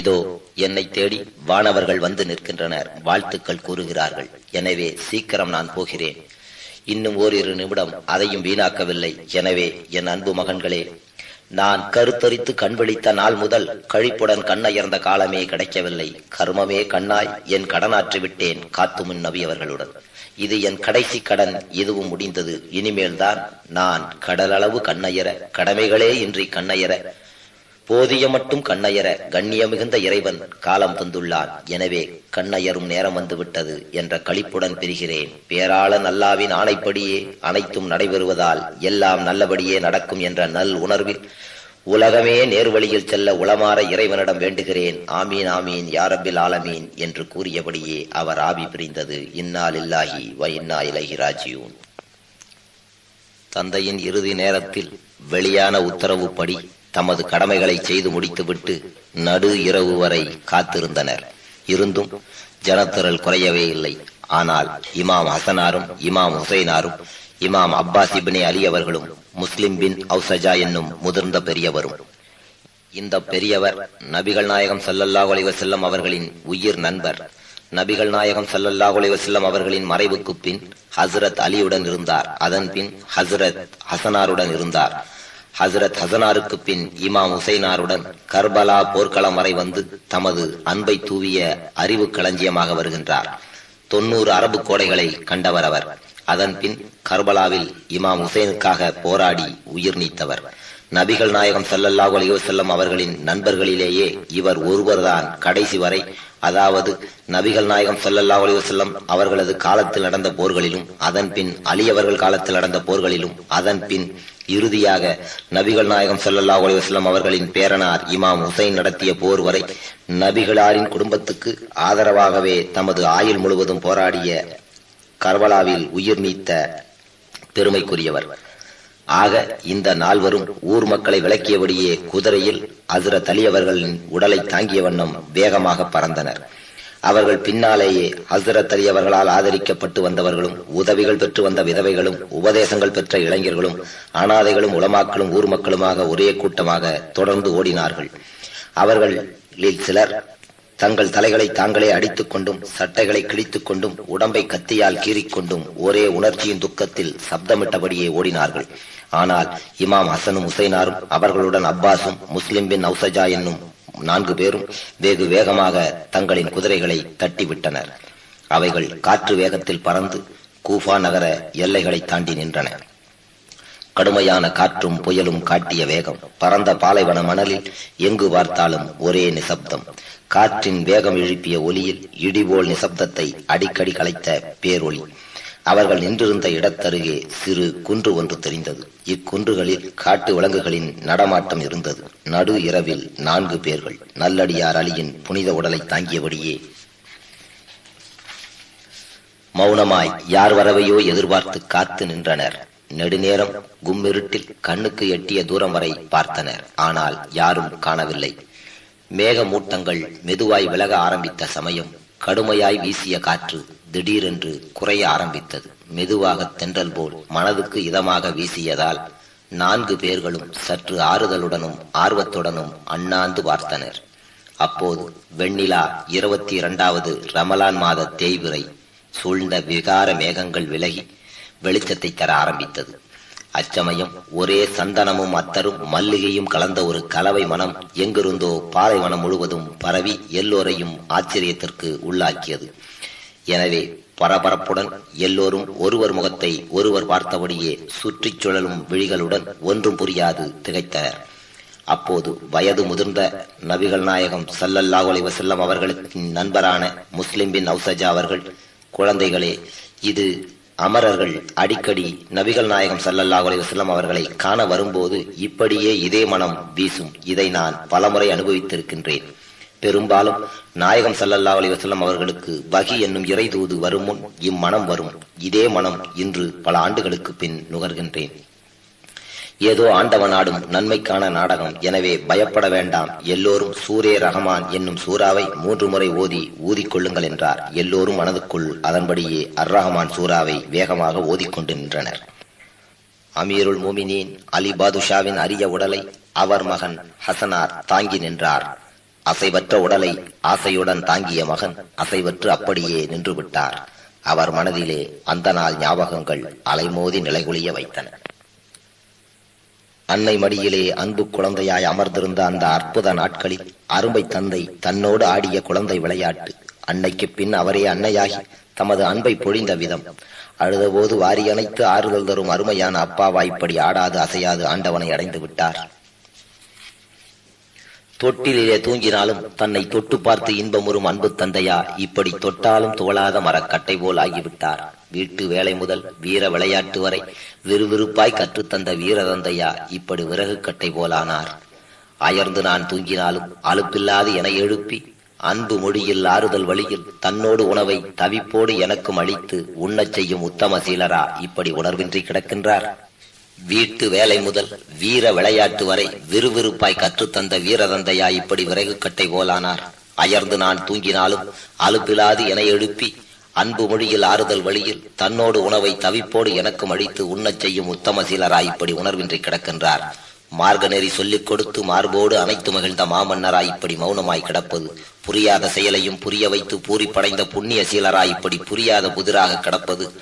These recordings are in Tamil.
இதோ என்னை தேடி வானவர்கள் வந்து நிற்கின்றனர். வாழ்த்துக்கள் கூறுகிறார்கள். எனவே சீக்கிரம் நான் போகிறேன். இன்னும் ஓரிரு நிமிடம் அதையும் வீணாக்கவில்லை. எனவே என் அன்பு மகன்களே நான் கருத்தரித்து கண் விழித்த நாள் முதல் கழிப்புடன் கண்ணயர்ந்த காலமே கிடைக்கவில்லை. கர்மமே கண்ணாய் என் கடனாற்றி விட்டேன் காத்துமுன் நபி அவர்களுடன். இது என் கடைசி கடன். இதுவும் முடிந்தது. இனிமேல்தான் நான் கடலளவு கண்ணயர கடமைகளே இன்றி கண்ணயர போதிய மட்டும் கண்ணயர கண்ணிய மிகுந்த இறைவன் காலம் தந்துள்ளான் எனவே கண்ணயரும் நேரம் வந்துவிட்டது என்ற களிப்புடன் பிரிகிறேன். பேராளன் அல்லாவின் ஆணைப்படியே அனைத்தும் நடைபெறுவதால் எல்லாம் நல்லபடியே நடக்கும் என்ற நல் உணர்வில் உலகமே நேர்வழியில் செல்ல உளமாற இறைவனிடம் வேண்டுகிறேன். ஆமீன் ஆமீன் யாரபில் ஆலமீன் என்று கூறியபடியே அவர் ஆவி பிரிந்தது. இன்னால் இல்லாஹி வ இன்னா இலகி ராஜியூன். தந்தையின் இறுதி நேரத்தில் வெளியான உத்தரவுப்படி தமது கடமைகளை செய்து முடித்துவிட்டு நடு இரவு வரை காத்திருந்தனர். இருந்தும் ஜனத்திரள் குறையவே இல்லை. ஆனால் இமாம் ஹசனாரும் இமாம் ஹுசைனாரும் இமாம் அப்பாஸ் இபினே அலி அவர்களும் முஸ்லிம் பின் அவுசஜா என்னும் முதிர்ந்த பெரியவரும். இந்த பெரியவர் நபிகள் நாயகம் சல்லல்லாஹ் அலைஹி அவர்களின் உயிர் நண்பர். நபிகள் நாயகம் சல்லல்லாஹ் செல்லம் அவர்களின் மறைவுக்கு பின் ஹஸ்ரத் அலியுடன் இருந்தார். அதன் பின் ஹஸ்ரத் ஹசனாருடன் இருந்தார். ஹசரத் ஹசனாருக்கு பின் இமாம் ஹுசைனாருடன் கர்பலா போர்க்களம் வரை வந்து தமது அன்பை தூவிய அறிவு களஞ்சியமாக வருகின்றார். தொன்னூறு அரபு கோடைகளை கண்டவர் அவர். அதன் பின் கர்பலாவில் இமாம் ஹுசைனுக்காக போராடி உயிர் நீத்தவர். நபிகள் நாயகம் சல்லல்லாஹு அலைஹி அவர்களின் நண்பர்களிலேயே இவர் ஒருவர்தான். கடைசி வரை அதாவது நபிகள் நாயகம் சல்லல்லாஹு அலைஹி செல்லம் அவர்களது காலத்தில் நடந்த போர்களிலும் அதன் பின் அலி அவர்கள் காலத்தில் நடந்த போர்களிலும் அதன் பின் இறுதியாக நபிகள் நாயகம் சல்லல்லாஹு அலைஹி அவர்களின் பேரனார் இமாம் ஹுசைன் நடத்திய போர் வரை நபிகளாரின் குடும்பத்துக்கு ஆதரவாகவே தமது ஆயுள் முழுவதும் போராடிய கர்வலாவில் உயிர் நீத்த பெருமைக்குரியவர். ஆக இந்த நால்வரும் ஊர் மக்களை விளக்கியபடியே குதிரையில் ஹசரத் அலி அவர்களின் உடலை தாங்கிய வண்ணம் வேகமாக பறந்தனர். அவர்கள் பின்னாலேயே ஹசரத் அலி அவர்களால் ஆதரிக்கப்பட்டு வந்தவர்களும் உதவிகள் பெற்று வந்த விதவைகளும் உபதேசங்கள் பெற்ற இளைஞர்களும் அனாதைகளும் உளமாக்களும் ஊர் மக்களுமாக ஒரே கூட்டமாக தொடர்ந்து ஓடினார்கள். அவர்களில் சிலர் தங்கள் தலைகளை தாங்களே அடித்துக் கொண்டும் சட்டைகளை கிழித்துக் கொண்டும் உடம்பை கத்தியால் கீறிக்கொண்டும் ஒரே உணர்ச்சியின் துக்கத்தில் சப்தமிட்டபடியே ஓடினார்கள். ஆனால் இமாம் ஹசனும் உசைனாரும் அவர்களுடன் அப்பாஸும் முஸ்லிம் பின் அவுசஜா என்னும் நான்கு பேரும் வெகு வேகமாக தங்களின் குதிரைகளை தட்டிவிட்டனர். அவைகள் காற்று வேகத்தில் பறந்து கூஃபா நகர எல்லைகளை தாண்டி நின்றன. கடுமையான காற்றும் புயலும் காட்டிய வேகம் பரந்த பாலைவன மணலில் எங்கு பார்த்தாலும் ஒரே நிசப்தம். காற்றின் வேகம் எழுப்பிய ஒலியில் இடிபோல் நிசப்தத்தை அடிக்கடி கலைத்த பேரொளி. அவர்கள் நின்றிருந்த இடத்தருகே சிறு குன்று ஒன்று தெரிந்தது. இக்குன்றுகளில் காட்டு விலங்குகளின் நடமாட்டம் இருந்தது. நடு இரவில் நான்கு பேர்கள் நல்லடியார் அலியின் புனித உடலை தாங்கியபடியே மௌனமாய் யார் வரவையோ எதிர்பார்த்து காத்து நின்றனர். நெடுநேரம் கும்மிருட்டில் கண்ணுக்கு எட்டிய தூரம் வரை பார்த்தனர். ஆனால் யாரும் காணவில்லை. மேகமூட்டங்கள் மெதுவாய் விலக ஆரம்பித்த சமயம் கடுமையாய் வீசிய காற்று திடீரென்று குறைய ஆரம்பித்தது. மெதுவாக தென்றல் போல் மனதுக்கு இதமாக வீசியதால் நான்கு பேர்களும் சற்று ஆறுதலுடனும் ஆர்வத்துடனும் அண்ணாந்து பார்த்தனர். அப்போது வெண்ணிலா இருபத்தி இரண்டாவது ரமலான் மாத தேய்விரை சூழ்ந்த விகார மேகங்கள் விலகி வெளிச்சத்தை தர ஆரம்பித்தது. அச்சமயம் ஒரே சந்தனமும் அத்தரும் மல்லிகையும் கலந்த ஒரு கலவை மனம் எங்கிருந்தோ பாலைவனம் முழுவதும் பரவி எல்லோரையும் ஆச்சரியத்திற்கு உள்ளாக்கியது. எனவே பரபரப்புடன் எல்லோரும் ஒருவர் முகத்தை ஒருவர் பார்த்தபடியே சுற்றிச் சுழலும் விழிகளுடன் ஒன்றும் புரியாது திகைத்தனர். அப்போது வயது முதிர்ந்த நபிகள் நாயகம் சல்லல்லாஹு செல்லம் வஸல்லம் அவர்களுக்கு நண்பரான முஸ்லிம் பின் அவுசஜா அவர்கள் குழந்தைகளே இது அமரர்கள் அடிக்கடி நபிகள் நாயகம் சல்லல்லாஹு செல்லம் அவர்களை காண வரும்போது இப்படியே இதே மனம் வீசும். இதை நான் பலமுறை அனுபவித்திருக்கின்றேன். பெரும்பாலும் நாயகம் சல்லல்லா அலைஹி அவர்களுக்கு வகி என்னும் இறை தூது வரும் முன் இம்மனம் வரும். இதே மனம் இன்று பல ஆண்டுகளுக்கு பின் நுகர்கின்றேன். ஏதோ ஆண்டவன் ஆடும் நன்மைக்கான நாடகம். எனவே பயப்பட வேண்டாம். எல்லோரும் சூரே ரஹமான் என்னும் சூறாவை மூன்று முறை ஓதி ஊதிக்கொள்ளுங்கள் என்றார். எல்லோரும் மனதுக்குள் அதன்படியே அர் ரஹமான் சூறாவை வேகமாக ஓதிக்கொண்டு நின்றனர் அமீருல் முமினின் அலி பாதுஷாவின் அரிய உடலை அவர் மகன் ஹசனார் தாங்கி நின்றார். அசைவற்ற உடலை ஆசையுடன் தாங்கிய மகன் அசைவற்று அப்படியே நின்று விட்டார் அவர் மனதிலே அந்த நாள் ஞாபகங்கள் அலைமோதி நிலைகுலிய வைத்தன. அன்னை மடியிலே அன்பு குழந்தையாய் அமர்ந்திருந்த அந்த அற்புத நாட்களில் அரும்பை தந்தை தன்னோடு ஆடிய குழந்தை விளையாட்டு அன்னைக்கு பின் அவரே அன்னையாகி தமது அன்பை பொழிந்த விதம். அழுதபோது வாரி அணைத்து ஆறுதல் தரும் அருமையான அப்பாவா இப்படி ஆடாது அசையாது ஆண்டவனை அடைந்து விட்டார் தொட்டிலே தூங்கினாலும் தன்னை தொட்டு பார்த்து இன்பமுறும் அன்பு தந்தையா இப்படி தொட்டாலும் துவளாத மரக்கட்டை போல் ஆகிவிட்டார். வீட்டு வேலை முதல் வீர விளையாட்டு வரை விறுவிறுப்பாய் கற்றுத்தந்த வீரதந்தையா இப்படி விறகு கட்டை போலானார் அயர்ந்து நான் தூங்கினாலும் அலுப்பில்லாது என எழுப்பி அன்பு மொழியில் ஆறுதல் வழியில் தன்னோடு உணவை தவிப்போடு எனக்கும் அளித்து உண்ணச் செய்யும் உத்தம சீலரா இப்படி உணர்வின்றி கிடக்கின்றார். வீட்டு வேலை முதல் வீர விளையாட்டு வரை விறுவிறுப்பாய் கற்றுத்தந்த வீரதந்தையா இப்படி விறகு கட்டை போலானார். அயர்ந்து நான் தூங்கினாலும் அலுப்பிலாது என எழுப்பி அன்பு மொழியில் ஆறுதல் வழியில் தன்னோடு உணவை தவிப்போடு எனக்கும் அழித்து உண்ணச் செய்யும் உத்தம சீலராய் இப்படி உணர்வின்றி கிடக்கின்றார். மார்கநெறி சொல்லிக் கொடுத்து மார்போடு அனைத்து மகிழ்ந்த மாமன்னராய் இப்படி மௌனமாய் கிடப்பது புரியாத செயலையும் புரிய வைத்து பூரிப்படைந்த புண்ணிய சீலராய் இப்படி புரியாத புதிராக கிடப்பது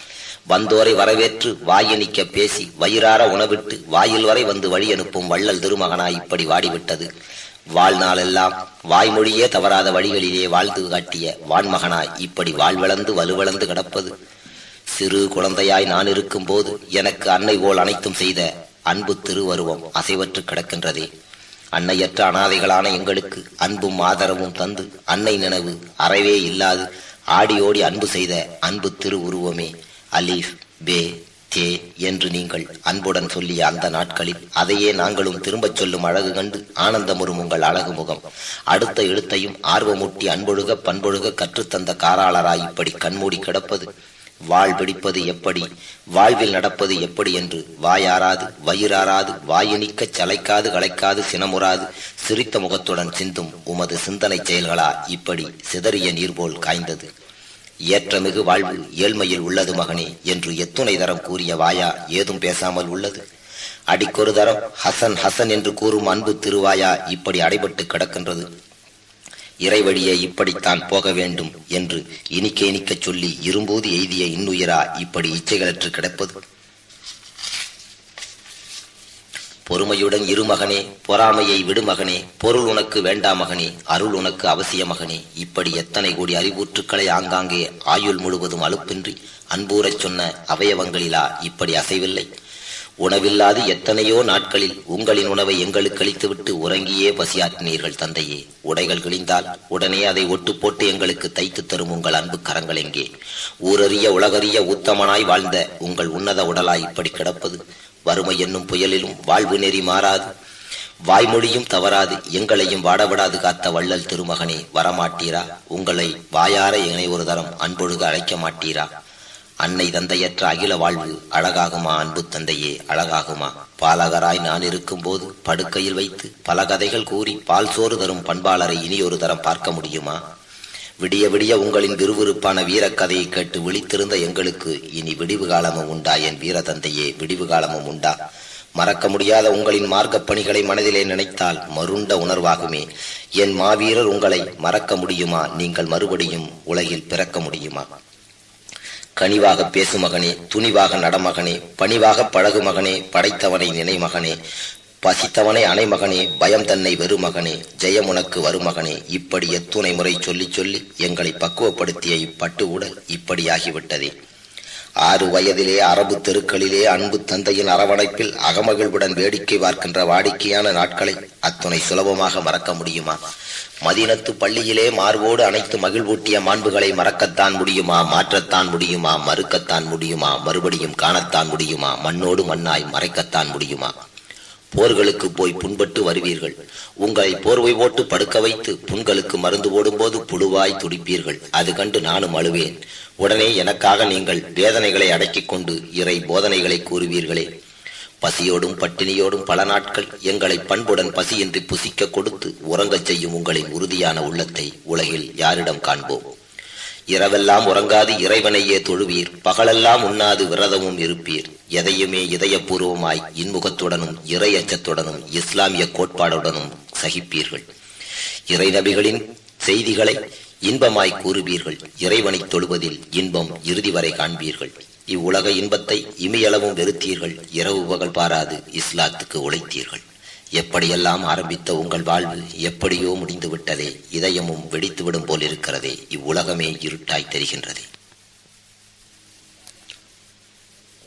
வந்தோரை வரவேற்று வாயனிக்க பேசி வயிறார உணவிட்டு வாயில் வரை வந்து வழி அனுப்பும் வள்ளல் திருமகனாய் இப்படி வாடிவிட்டது. வாழ்நாளெல்லாம் வாய்மொழியே தவறாத வழிகளிலே வாழ்ந்து காட்டிய வான்மகனாய் இப்படி வாழ்வளந்து வலுவளந்து கிடப்பது. சிறு குழந்தையாய் நான் இருக்கும் போது எனக்கு அன்னை போல் அனைத்தும் செய்த அன்பு திருவருவம் அசைவற்று கிடக்கின்றதே. அன்னையற்ற அனாதைகளான எங்களுக்கு அன்பும் ஆதரவும் தந்து அன்னை நினைவு அறவே இல்லாது ஆடி ஓடி அன்பு செய்த அன்பு திருவுருவமே. அலீஃப் பே தே என்று நீங்கள் அன்புடன் சொல்லிய அந்த நாட்களில் அதையே நாங்களும் திரும்பச் சொல்லும் அழகு கண்டு ஆனந்தமுறும் உங்கள் அழகு முகம். அடுத்த எழுத்தையும் ஆர்வமூட்டி அன்பொழுக பண்பொழுக கற்றுத்தந்த காராளராய் இப்படி கண்மூடி கிடப்பது வாழ் பிடிப்பது எப்படி வாழ்வில் நடப்பது எப்படி என்று வாயாராது வயிறாராது வாயினிக்க சளைக்காது களைக்காது சினமுறாது சிரித்த முகத்துடன் சிந்தும் உமது சிந்தனை செயல்களா இப்படி சிதறிய நீர் போல் காய்ந்தது. ஏற்றமிகு வாழ்வு ஏழ்மையில் உள்ளது மகனே என்று எத்துணை தரம் கூறிய வாயா ஏதும் பேசாமல் உள்ளது. அடிக்கொரு தரம் ஹசன் ஹசன் என்று கூறும் அன்பு திருவாயா இப்படி அடைபட்டு கிடக்கின்றது. இறைவழியே இப்படித்தான் போக வேண்டும் என்று இனிக்க இனிக்கச் சொல்லி இரும்போது எய்திய இன்னுயிரா இப்படி இச்சைகளற்று கிடப்பது? பொறுமையுடன் இரு மகனே பொறாமையை விடு மகனே பொருள் உனக்கு வேண்டா மகனே அருள் உனக்கு அவசிய மகனே. இப்படி எத்தனை கோடி அறிவூற்றுக்களை ஆங்காங்கே ஆயுள் முழுவதும் அலுப்பின்றி அன்பூரச் சொன்ன அவயவங்களிலா இப்படி அசைவில்லை? உணவில்லாது எத்தனையோ நாட்களில் உங்களின் உணவை எங்களுக்கு அளித்துவிட்டு உறங்கியே பசியாற்றினீர்கள் தந்தையே. உடைகள் கிழிந்தால் உடனே அதை ஒட்டு போட்டு எங்களுக்கு தைத்து தரும் உங்கள் அன்பு கரங்கள் எங்கே? ஊரறிய உலகறிய உத்தமனாய் வாழ்ந்த உங்கள் உன்னத உடலாய் இப்படி கிடப்பது? வறுமை என்னும் புயலிலும் வாழ்வு நெறி மாறாது. வாய்மொழியும் தவறாது. எங்களையும் வாடவிடாது காத்த வள்ளல் திருமகனே வரமாட்டீரா? உங்களை வாயார இணை ஒரு தரம் அன்பொழுக அழைக்க மாட்டீரா? அன்னை தந்தையற்ற அகில வாழ்வு அழகாகுமா? அன்பு தந்தையே அழகாகுமா? பாலகராய் நான் இருக்கும்போது படுக்கையில் வைத்து பல கதைகள் கூறி பால் சோறு தரும் பண்பாளரை இனி ஒரு தரம் பார்க்க முடியுமா? விடிய விடிய உங்களின் விறுவிறுப்பான வீரக்கதையை கேட்டு விழித்திருந்த எங்களுக்கு இனி விடிவு காலமும் உண்டா? என் வீர தந்தையே விடிவு காலமும் உண்டா? மறக்க முடியாத உங்களின் மார்க்கப் பணிகளை மனதிலே நினைத்தால் மருண்ட உணர்வாகுமே. என் மாவீரர் உங்களை மறக்க முடியுமா? நீங்கள் மறுபடியும் உலகில் பிறக்க முடியுமா? கனிவாக பேசு மகனே துணிவாக நடமகனே பணிவாக பழகு மகனே படைத்தவனை நினை மகனே பசித்தவனை அணை மகனே பயம் தன்னை வெறுமகனே ஜெயம் உனக்கு வருமகனே இப்படி எத்துணை முறை சொல்லி சொல்லி எங்களை பக்குவப்படுத்திய இப்பட்டு உடல் இப்படியாகிவிட்டதே. ஆறு வயதிலே அரபு தெருக்களிலே அன்பு தந்தையின் அரவணைப்பில் அகமகிழ்வுடன் வேடிக்கை பார்க்கின்ற வாடிக்கையான நாட்களை அத்துணை சுலபமாக மறக்க முடியுமா? மதினத்து பள்ளியிலே மார்போடு அனைத்து மகிழ்வூட்டிய மாண்புகளை மறக்கத்தான் முடியுமா? மாற்றத்தான் முடியுமா? மறுக்கத்தான் முடியுமா? மறுபடியும் காணத்தான் முடியுமா? மண்ணோடு மண்ணாய் மறைக்கத்தான் முடியுமா? போர்களுக்கு போய் புண்பட்டு வருவீர்கள். உங்களை போர்வை போட்டு படுக்க வைத்து புண்களுக்கு மருந்து போடும்போது புழுவாய் துடிப்பீர்கள். அது கண்டு நானும் அழுவேன். உடனே எனக்காக நீங்கள் வேதனைகளை அடக்கிக் கொண்டு இறை போதனைகளை கூறுவீர்களே. பசியோடும் பட்டினியோடும் பல நாட்கள் எங்களை பண்புடன் பசியின்றி புசிக்க கொடுத்து உறங்கச் செய்யும் உங்களின் உறுதியான உள்ளத்தை உலகில் யாரிடம் காண்போம்? இரவெல்லாம் உறங்காது இறைவனையே தொழுவீர். பகலெல்லாம் உண்ணாது விரதமும் இருப்பீர். எதையுமே இதயபூர்வமாய் இன்முகத்துடனும் இறை அச்சத்துடனும் இஸ்லாமிய கோட்பாடுடனும் சகிப்பீர்கள். இறைநபிகளின் செய்திகளை இன்பமாய் கூறுவீர்கள். இறைவனை தொழுவதில் இன்பம் இறுதி வரை காண்பீர்கள். இவ்வுலக இன்பத்தை இமையளவும் வெறுத்தீர்கள். இரவு பகல் பாராது இஸ்லாத்துக்கு உழைத்தீர்கள். எப்படியெல்லாம் ஆரம்பித்த உங்கள் வாழ்வு எப்படியோ முடிந்துவிட்டதே. இதயமும் வெடித்துவிடும் போல் இருக்கிறதே இவ்வுலகமே இருட்டாய் தெரிகின்றதே.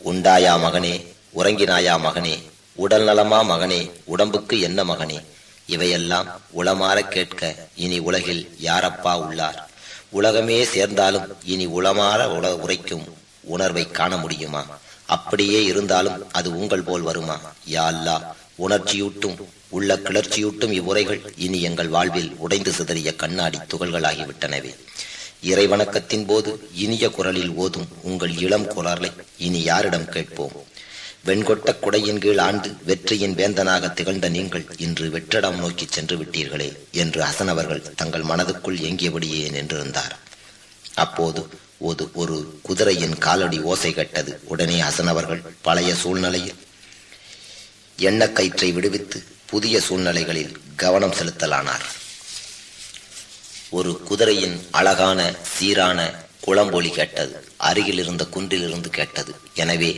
உண்டாயா மகனே உறங்கினாயா மகனே உடல் நலமா மகனே உடம்புக்கு என்ன மகனே? இவையெல்லாம் உளமாற கேட்க இனி உலகில் யாரப்பா உள்ளார்? உலகமே சேர்ந்தாலும் இனி உளமாற உல உரைக்கும் உணர்வை காண முடியுமா? அப்படியே இருந்தாலும் அது உங்கள் போல் வருமா? யா உணர்ச்சியூட்டும் உள்ள கிளர்ச்சியூட்டும் இவ்வுரைகள் இனி எங்கள் வாழ்வில் உடைந்து சிதறிய கண்ணாடி துகள்களாகிவிட்டனவே. இறைவணக்கத்தின் போது இனிய குரலில் ஓதும் உங்கள் இளம் குரலை இனி யாரிடம் கேட்போம்? வெண்கொட்ட குடையின் கீழ் ஆண்டு வெற்றியின் வேந்தனாக திகழ்ந்த நீங்கள் இன்று வெற்றிடம் நோக்கி சென்று விட்டீர்களே என்று அசனவர்கள் அவர்கள் தங்கள் மனதுக்குள் ஏங்கியபடியே நின்றிருந்தார். அப்போது ஒரு ஒரு குதிரையின் காலடி ஓசை கட்டது உடனே அசனவர்கள் அவர்கள் பழைய சூழ்நிலையில். எண்ணக்கயிற்றை விடுவித்து புதிய சூழ்நிலைகளில் கவனம் செலுத்தலானார். ஒரு குதிரையின் அழகான சீரான குளம்பொலி கேட்டது. அருகில் இருந்த குன்றிலிருந்து கேட்டது. எனவே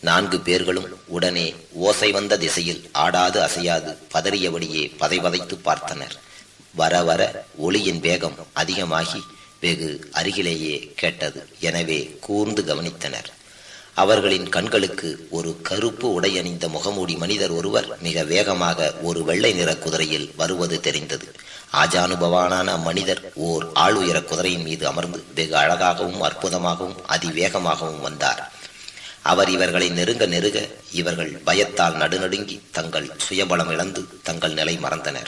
நான்கு பேர்களும் உடனே ஓசை வந்த திசையில் ஆடாது அசையாது பதறியபடியே பதைபதைத்து பார்த்தனர். வர வர ஒளியின் வேகம் அதிகமாகி வெகு அருகிலேயே கேட்டது. எனவே கூர்ந்து கவனித்தனர். அவர்களின் கண்களுக்கு ஒரு கருப்பு உடையணிந்த முகமூடி மனிதர் ஒருவர் மிக வேகமாக ஒரு வெள்ளை நிற குதிரையில் வருவது தெரிந்தது. ஆஜானுபவானான மனிதர் ஓர் ஆளுயர குதிரையின் மீது அமர்ந்து வெகு அழகாகவும் அற்புதமாகவும் அதிவேகமாகவும் வந்தார். அவர் இவர்களை நெருங்க நெருக இவர்கள் பயத்தால் நடுநடுங்கி தங்கள் சுயபலம் இழந்து தங்கள் நிலை மறந்தனர்.